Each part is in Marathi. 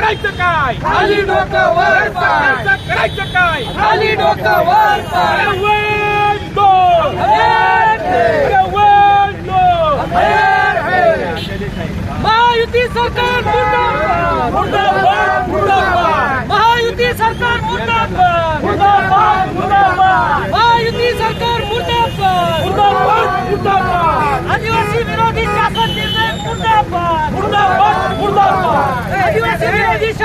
करायचं काय? खाली डोकं वर पाय. करायचं काय? खाली डोकं वर पाय. महायुती सरकार मुर्दाबाद मुर्दाबाद, मुर्दाबाद. महायुती सरकार मुर्दाबाद मुर्दाबाद, मुर्दाबाद. महायुती सरकार मुर्दाबाद मुर्दाबाद, मुर्दाबाद. आदिवासी विरोधी शासन निर्णय मुर्दाबाद मुर्दाबाद, मुर्दाबाद. आदिवासी विरोधी शासन निर्णय मुर्दाबाद मुर्दाबाद.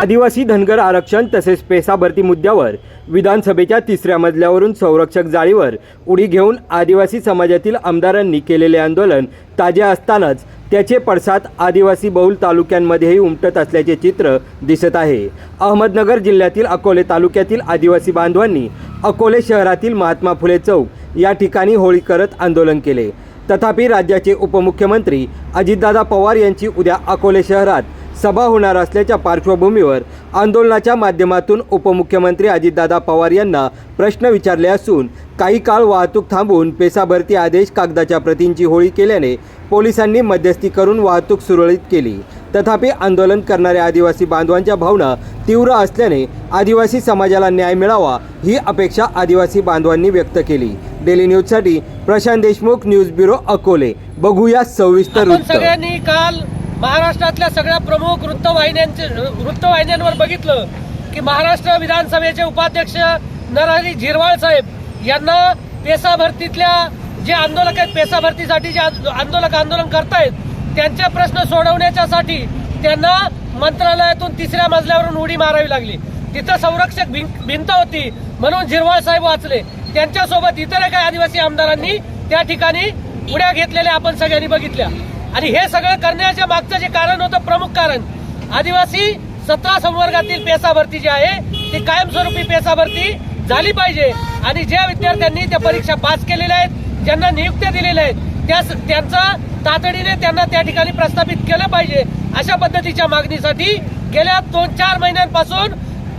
आदिवासी धनगर आरक्षण तसेच पेसा भरती मुद्द्यावर विधानसभेच्या तिसऱ्या मजल्यावरून संरक्षक जाळीवर उडी घेऊन आदिवासी समाजातील आमदारांनी केलेले आंदोलन ताजे असतानाच त्याचे पडसाद आदिवासी बहुल तालुक्यांमध्येही उमटत असल्याचे चित्र दिसत आहे. अहमदनगर जिल्ह्यातील अकोले तालुक्यातील आदिवासी बांधवांनी अकोले शहरातील महात्मा फुले चौक या ठिकाणी होळी करत आंदोलन केले. तथापि राज्याचे उपमुख्यमंत्री अजितदादा पवार यांची उद्या अकोले शहरात सभा होणार असल्याच्या पार्श्वभूमीवर आंदोलनाच्या माध्यमातून उपमुख्यमंत्री अजितदादा पवार यांना प्रश्न विचारले असून काही काळ वाहतूक थांबवून पेसाभरती आदेश कागदाच्या प्रतींची होळी केल्याने पोलिसांनी मध्यस्थी करून वाहतूक सुरळीत केली. तथापि आंदोलन करणाऱ्या आदिवासी बांधवांच्या भावना तीव्र असल्याने आदिवासी समाजाला न्याय मिळावा ही अपेक्षा आदिवासी बांधवांनी व्यक्त केली. डेली न्यूजसाठी प्रशांत देशमुख न्यूज ब्युरो अकोले. बघूया सविस्तर वृत्त. सगळ्यांनी काल महाराष्ट्रातल्या सगळ्या प्रमुख वृत्तवाहिन्यांचे वृत्तवाहिन्यांवर बघितलं की महाराष्ट्र विधानसभेचे उपाध्यक्ष नरहरी झिरवाळ साहेब यांना पेसा भरतीतल्या जे आंदोलक आहेत पेसा भरतीसाठी जे आंद- आंदोलक आंदोलन करतायत त्यांचे प्रश्न सोडवण्याच्यासाठी त्यांना मंत्रालयातून तिसऱ्या मजल्यावरून उडी मारावी लागली. तिथं संरक्षक भिंत होती म्हणून झिरवाळ साहेब वाचले. त्यांच्यासोबत इतर काही आदिवासी आमदारांनी त्या ठिकाणी उड्या घेतलेल्या आपण सगळ्यांनी बघितल्या. आणि हे सगळं करण्याच्या मागचं जे कारण होतं प्रमुख कारण आदिवासी सतरा संवर्गातील पेसा भरती जी आहे ती कायमस्वरूपी पेसा भरती झाली पाहिजे. आणि ज्या विद्यार्थ्यांनी त्या परीक्षा पास केलेल्या आहेत ज्यांना नियुक्त्या दिलेल्या आहेत त्या त्यांचा तातडीने त्यांना त्या ठिकाणी प्रस्थापित केलं पाहिजे अशा पद्धतीच्या मागणीसाठी गेल्या दोन चार महिन्यांपासून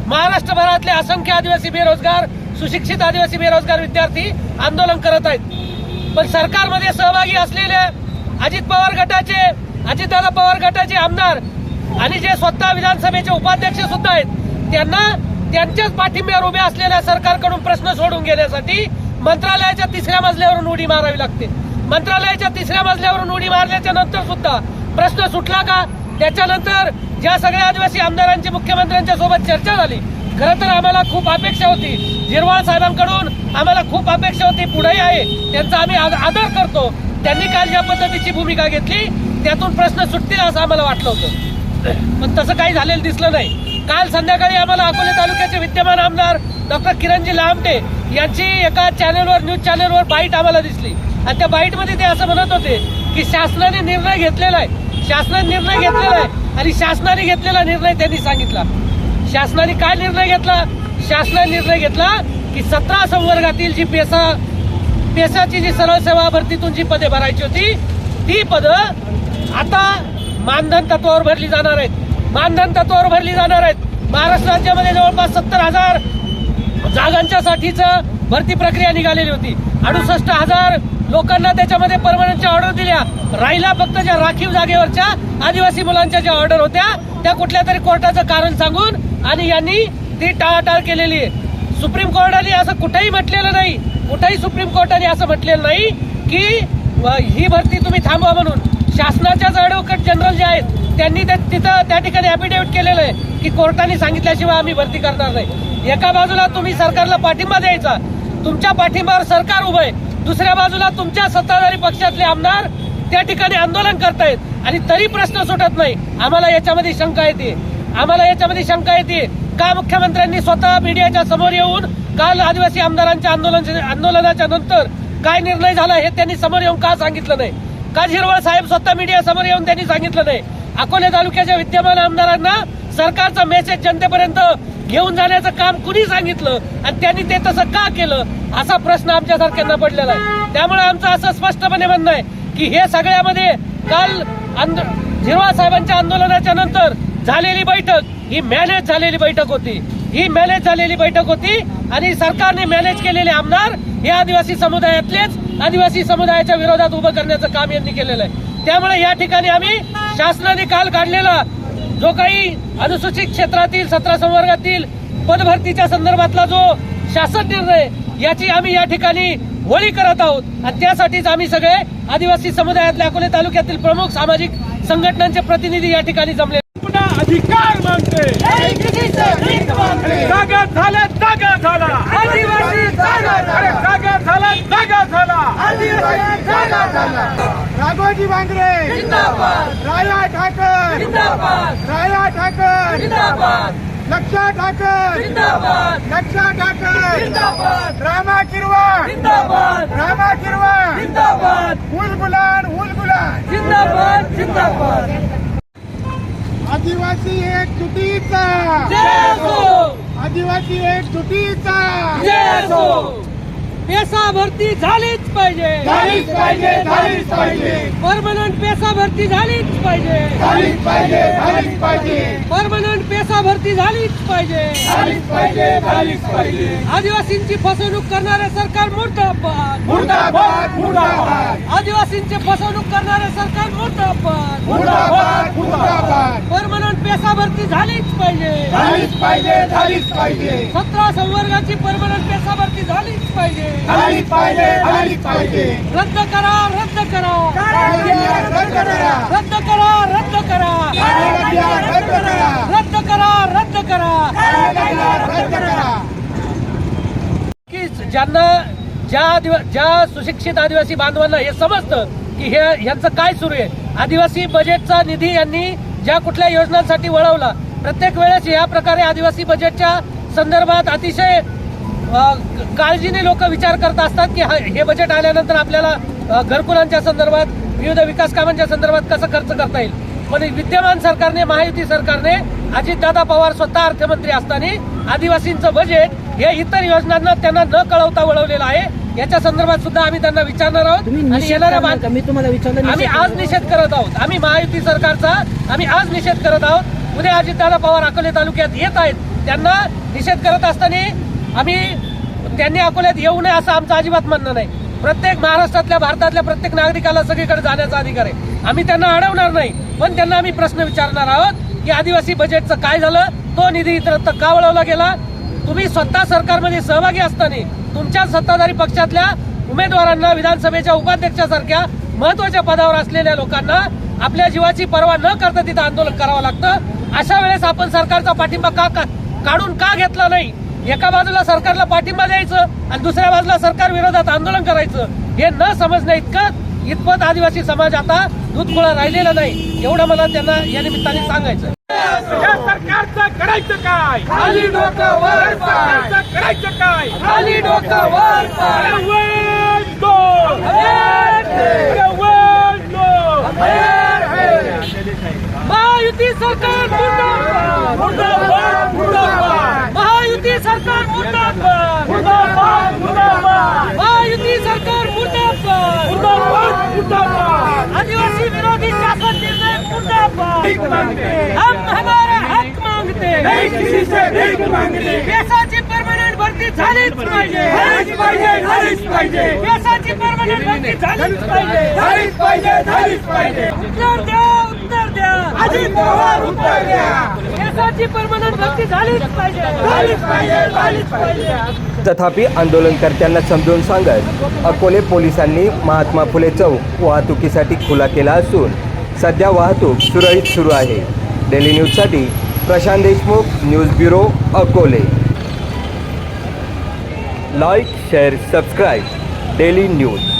महाराष्ट्रभरातले असंख्य आदिवासी बेरोजगार सुशिक्षित आदिवासी बेरोजगार विद्यार्थी आंदोलन करत आहेत. पण सरकारमध्ये सहभागी असलेले अजित पवार गटाचे अजितदादा पवार गटाचे आमदार आणि जे स्वतः विधानसभेचे उपाध्यक्ष सुद्धा आहेत त्यांना त्यांच्याच पाठिंब्यावर उभे असलेल्या सरकारकडून प्रश्न सोडून घेण्यासाठी मंत्रालयाच्या तिसऱ्या मजल्यावरून उडी मारावी लागते. मंत्रालयाच्या तिसऱ्या मजल्यावरून उडी मारल्याच्या नंतर सुद्धा प्रश्न सुटला का? त्याच्यानंतर ज्या सगळ्या आदिवासी आमदारांची मुख्यमंत्र्यांच्या सोबत चर्चा झाली खरं तर आम्हाला खूप अपेक्षा होती. जिरवाळ साहेबांकडून आम्हाला खूप अपेक्षा होती. पुढेही आहे. त्यांचा आम्ही आद- आदर करतो. त्यांनी काल ज्या पद्धतीची भूमिका घेतली त्यातून प्रश्न सुटतील असं आम्हाला वाटलं होतं. पण तसं काही झालेलं दिसलं नाही. काल संध्याकाळी आम्हाला अकोले तालुक्याचे विद्यमान आमदार डॉक्टर किरणजी लामटे यांची एका चॅनलवर न्यूज चॅनलवर बाईट आम्हाला दिसली. आणि त्या बाईटमध्ये ते असं म्हणत होते की शासनाने निर्णय घेतलेला आहे. शासनाने निर्णय घेतलेला आहे आणि शासनाने घेतलेला निर्णय त्यांनी सांगितला. शासनाने काय निर्णय घेतला? शासनाने निर्णय घेतला की सतरा संवर्गातील जी पेसा पेसाची जी सरळ सेवा भरतीतून जी पदे भरायची होती ती पदं आता मानधन तत्वावर भरली जाणार आहेत. मानधन तत्वावर भरली जाणार आहेत. महाराष्ट्र राज्यामध्ये जवळपास सत्तर हजार जागांच्या साठीच भरती प्रक्रिया निघालेली होती. अडुसष्ट हजार लोकांना त्याच्यामध्ये परमनंटच्या ऑर्डर दिल्या. राहिला फक्त ज्या राखीव जागेवरच्या आदिवासी मुलांच्या ज्या ऑर्डर होत्या त्या कुठल्या तरी कोर्टाचं कारण सांगून आणि यांनी ती टाळाटाळ केलेली आहे. सुप्रीम कोर्टाने असं कुठेही म्हटलेलं नाही कुठेही सुप्रीम कोर्टाने असं म्हटलेलं नाही की ही भरती तुम्ही थांबवा म्हणून. शासनाच्याच ॲडव्होकेट जनरल जे आहेत त्यांनी त्या- तिथं त्या ठिकाणी ॲफिडेव्हिट केलेलं आहे की कोर्टाने सांगितल्याशिवाय आम्ही भरती करणार नाही. एका बाजूला तुम्ही सरकारला पाठिंबा द्यायचा तुमच्या पाठिंबावर सरकार उभं आहे. दुसऱ्या बाजूला तुमच्या सत्ताधारी पक्षातले आमदार त्या ठिकाणी आंदोलन करतायत. आणि तरी प्रश्न सुटत नाही. आम्हाला याच्यामध्ये शंका येते आम्हाला याच्यामध्ये शंका येते. का मुख्यमंत्र्यांनी स्वतः मीडियाच्या समोर येऊन काल आदिवासी आमदारांच्या आंदोलन आंदोलनाच्या नंतर काय निर्णय झाला हे त्यांनी समोर येऊन का सांगितलं नाही? का झिरवळ साहेब स्वतः मीडिया समोर येऊन त्यांनी सांगितलं नाही. अकोले तालुक्याच्या विद्यमान आमदारांना सरकारचा मेसेज जनतेपर्यंत घेऊन जाण्याचं काम कुणी सांगितलं आणि त्यांनी ते तसं का केलं असा प्रश्न आमच्यासारख्यांना पडलेला आहे. त्यामुळे आमचं असं स्पष्टपणे म्हणणं आहे की हे सगळ्यामध्ये काल आंदो- झिरवा साहेबांच्या आंदोलनाच्या नंतर झालेली बैठक ही मॅनेज झालेली बैठक होती. ही मॅनेज झालेली बैठक होती आणि सरकारने मॅनेज केलेले आमदार हे आदिवासी समुदायातलेच आदिवासी समुदायाच्या विरोधात उभं करण्याचं काम यांनी केलेलं आहे. त्यामुळे या ठिकाणी आम्ही शासनाने काल काढलेला जो काही अनुसूचित क्षेत्रातील सतरा संवर्गातील पदभरतीच्या संदर्भातला जो शासन निर्णय याची आम्ही या ठिकाणी होळी करत आहोत. आणि त्यासाठीच आम्ही सगळे आदिवासी समुदायातल्या अकोले तालुक्यातील प्रमुख सामाजिक संघटनांचे प्रतिनिधी या ठिकाणी जमले. पुन्हा अधिकार मागते. जागा झाला जागा झाला. आदिवासी जागा अरे जागा झाला जागा झाला. राघोजी बांगरे जिंदाबाद. राया ठाकर. जिंदाबाद. राया ठाकर. जिंदाबाद. लक्षा ठाकर. जिंदाबाद. लक्षा ठाकर. जिंदाबाद. रामा जिंदाबाद. रामा किरवाण जिंदाबाद. जिंदाबाद. जिंदाबाद आदिवासी एक जुटीचा आदिवासी एक जुटीचा पेसा भरती झालीच पाहिजे. झालीच पाहिजे झालीच पाहिजे. भरती झालीच पाहिजे. झालीच पाहिजे झालीच पाहिजे. परमनंट पेसा भरती झालीच पाहिजे. झालीच पाहिजे झालीच पाहिजे. आदिवासींची फसवणूक करणारे सरकार मुर्दाबाद. मुर्दाबाद मुर्दाबाद. आदिवासींची फसवणूक करणारे सरकार मुर्दाबाद. मुर्दाबाद मुर्दाबाद. भरती झालीच पाहिजे. झालीच पाहिजे झालीच पाहिजे. सतरा संवर्गाची परमनंट पेसा भरती झालीच पाहिजे. झालीच पाहिजे झालीच पाहिजे. रद्द करा रद्द करा. रद्द करा. रद्द करा रद्द करा. रद्द करा. रद्द करा रद्द करा. रद्द करा. की ज्यांना ज्या ज्या सुशिक्षित आदिवासी बांधवांना हे समजतं की हे ह्यांचं काय सुरू आहे. आदिवासी बजेटचा निधी यांनी ज्या कुठल्या योजनांसाठी वळवला प्रत्येक वेळेस या प्रकारे आदिवासी बजेटच्या संदर्भात अतिशय काळजीने लोक विचार करत असतात की हा- हे बजेट आल्यानंतर आपल्याला घरकुलांच्या संदर्भात विविध विकास कामांच्या संदर्भात कसं खर्च करता येईल? पण विद्यमान सरकारने महायुती सरकारने अजितदादा पवार स्वतः अर्थमंत्री असताना आदिवासींचं बजेट हे इतर योजनांना त्यांना न कळवता वळवलेलं आहे. याच्या संदर्भात सुद्धा आम्ही त्यांना विचारणार आहोत आणि येणाऱ्या? मा- मी तुम्हाला विचारलं आम्ही निषेध आज करणार. निषेध करत आहोत. आम्ही महायुती सरकारचा आम्ही आज निषेध करत आहोत. उद्या अजितदादा पवार अकोले तालुक्यात येत आहेत. त्यांना निषेध करत असताना आम्ही त्यांनी अकोल्यात येऊ नये असं आमचं अजिबात म्हणणं नाही. प्रत्येक महाराष्ट्रातल्या भारतातल्या प्रत्येक नागरिकाला सगळीकडे जाण्याचा अधिकार आहे. आम्ही त्यांना अडवणार नाही पण त्यांना आम्ही प्रश्न विचारणार आहोत की आदिवासी बजेटचं काय झालं? तो निधी इतरत्र का वळवला गेला? तुम्ही स्वतः सरकारमध्ये सहभागी असताना तुमच्या सत्ताधारी पक्षातल्या उमेदवारांना विधानसभेच्या उपाध्यक्षासारख्या महत्त्वाच्या पदावर असलेल्या लोकांना आपल्या जीवाची पर्वा न करता तिथं आंदोलन करावं लागतं. अशा वेळेस आपण सरकारचा पाठिंबा का का- काढून का घेतला नाही? एका बाजूला सरकारला पाठिंबा द्यायचं आणि दुसऱ्या बाजूला सरकार विरोधात आंदोलन करायचं हे न समजण्या इतकं इतपत आदिवासी समाज आता दूधखोळा राहिलेला नाही. एवढं मला त्यांना या निमित्ताने सांगायचं सरकारचं करायचं काय? खाली डोकं वर पाय. करायचं काय खाली डोकं वर पाय. महायुती सरकार महायुती सरकार मुर्दाबाद. मुर्दाबाद मुर्दाबाद महायुती सरकार मुर्दाबाद मुर्दाबाद मुर्दाबाद आदिवासी विरोधी शासन निर्णय हम हमारा हक मांगते नहीं किसी से भीक मांगते। केसाची परमनंट भरती झालीच पाहिजे। झालीच पाहिजे झालीच पाहिजे। केसाची परमनंट भरती झालीच पाहिजे। झालीच पाहिजे झालीच पाहिजे। उत्तर द्या अजित पवार उत्तर द्या. परमनंट झालीच पाहिजे. पाहिजे झालीच पाहिजे. तथापि आंदोलनकर्त्यांना समजून सांगत अकोले पोलिसांनी महात्मा फुले चौक वाहतुकीसाठी खुला केला असून सध्या वाहतूक सुरळीत सुरू आहे. डेली न्यूजसाठी Prashant Deshmukh news bureau Akole. Like share subscribe. Daily news.